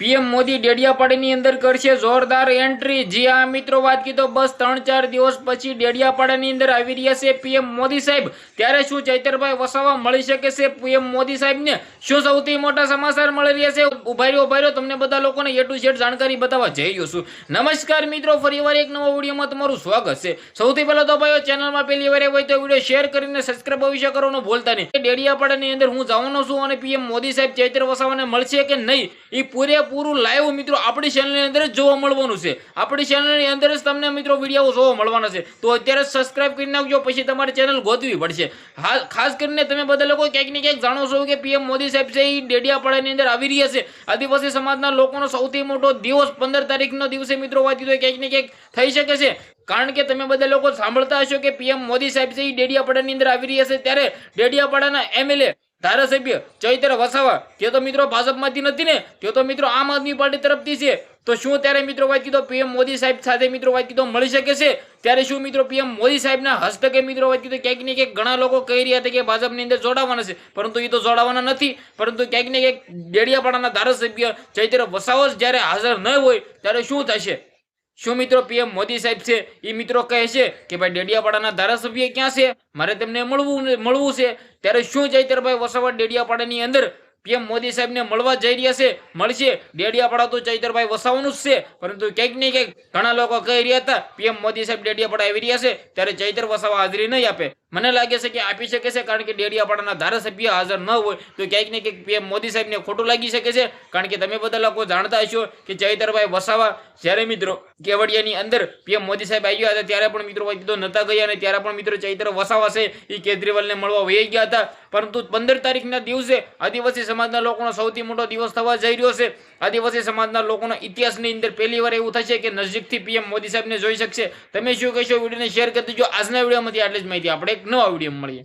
PM Modi ડેડિયાપાડાની અંદર કરશે જોરદાર એન્ટ્રી. જી આ મિત્રો, વાત કીધો, બસ ત્રણ ચાર દિવસ પછી ડેડિયાપાડાની અંદર આવી રહ્યા છે પીએમ મોદી સાહેબ. ત્યારે શું ચૈતરભાઈ વસાવા મળી શકે છે પીએમ મોદી સાહેબને? શું સૌથી મોટા સમાચાર મળી રહ્યા છે? ઊભા રહ્યો ઊભા રહ્યો. તમને બધા લોકોને એ ટુ ઝેડ જાણકારી બતાવવા જઈ રહ્યો છું. નમસ્કાર, મિત્રો ફરીવાર એક નવા વિડીયોમાં તમારું સ્વાગત છે. સૌથી પહેલા તો ભાઈઓ, ચેનલમાં પહેલી વાર હોય તો વીડિયો શેર કરીને સબસ્ક્રાઈબ અવશ્ય કરવાનું ભૂલતા નહીં. ડેડિયાપાડાની અંદર હું જવાનો છું અને પીએમ મોદી સાહેબ ચૈત્ર વસાવાને મળશે કે નહીં એ પૂરેપૂરું લાઈવ મિત્રો આપણી ચેનલની અંદર જ જોવા મળવાનું છે. આપણી ચેનલની અંદર જ તમને મિત્રો વીડિયો જોવા મળવાના છે. તો અત્યારે સબસ્ક્રાઇબ કરી નાખજો, પછી તમારે ચેનલ ગોતવી પડશે. હા, ખાસ કરીને તમે બધા લોકો ક્યાંક ને ક્યાંક જાણો છો કે પીએમ મોદી સાહેબ છે એ ડેડિયાપાડાની અંદર આવી રહ્યા છે. આદિવાસી સમાજના લોકોનો સૌથી મોટો દિવસ પંદર તારીખનો દિવસે મિત્રો વાંચી તો ક્યાંક ને ક્યાંક થઈ શકે છે. કારણ કે તમે બધા લોકો સાંભળતા હશો કે પીએમ મોદી સાહેબ છે એ ડેડિયાપાડાની અંદર આવી રહ્યા છે. ત્યારે ડેડિયાપાડાના એમએલએ ધારાસભ્ય ચૈત્ર વસાવા તે તો મિત્રો ભાજપમાંથી નથી ને તે તો મિત્રો આમ આદમી પાર્ટી તરફથી છે. તો શું ત્યારે મિત્રો વાત કીધો પીએમ મોદી સાહેબ સાથે મિત્રો વાત કીધો મળી શકે છે? ત્યારે શું મિત્રો પીએમ મોદી સાહેબના હસ્તકે મિત્રો વાત કીધો ક્યાંક ને ક્યાંક ઘણા લોકો કહી રહ્યા હતા કે ભાજપની અંદર જોડાવાના છે. પરંતુ એ તો જોડાવાના નથી. પરંતુ ક્યાંક ને ક્યાંક ડેડિયાપાડાના ધારાસભ્ય ચૈત્ર વસાવો જ્યારે હાજર ન હોય, ત્યારે શું થશે? શું મિત્રો પીએમ મોદી સાહેબ છે? એ મિત્રો કહે છે કે ભાઈ ડેડિયાપાડાના ધારાસભ્ય ક્યાં છે? મારે તેમને મળવું મળવું છે. ત્યારે શું ચૈતરભાઈ વસાવા ડેડિયાપાડાની અંદર પીએમ મોદી સાહેબને મળવા જઈ રહ્યા છે. મળશે. ડેડિયાપાડા તો ચૈતરભાઈ વસાવાનું જ છે. પરંતુ ક્યાંક ને ક્યાંક ઘણા લોકો કહી રહ્યા હતા, પીએમ મોદી સાહેબ ડેડિયાપાડા આવી રહ્યા છે. ત્યારે ચૈતર વસાવા હાજરી નહીં આપે. મને લાગે છે કે આપી શકે છે, કારણ કે ડેડિયાપાડાના ધારાસભ્ય હાજર ન હોય તો ક્યાંક ને ક્યાંક પીએમ મોદી સાહેબને ખોટું લાગી શકે છે. કારણ કે તમે બધા લોકો જાણતા હશો કે ચૈતરભાઈ વસાવા, જ્યારે મિત્રો કેવડિયાની અંદર પીએમ મોદી સાહેબ આવ્યા હતા, ત્યારે પણ મિત્રો કીધો નતા ગયા અને ત્યારે પણ મિત્રો ચૈત્ર વસાવા છે, એ કેજરીવાલને મળવા વહી ગયા હતા. પરંતુ પંદર તારીખના દિવસે આદિવાસી સમાજના લોકોનો સૌથી મોટો દિવસ થવા જઈ રહ્યો છે. આદિવાસી સમાજના લોકોના ઇતિહાસની અંદર પહેલી વાર એવું થશે કે નજીકથી પીએમ મોદી સાહેબને જોઈ શકશે. તમે શું કહેશો? વિડીયોને શેર કરી દેજો. આજના વિડીયોમાંથી આટલી જ માહિતી. આપણે એક નવા વીડિયો મળીએ.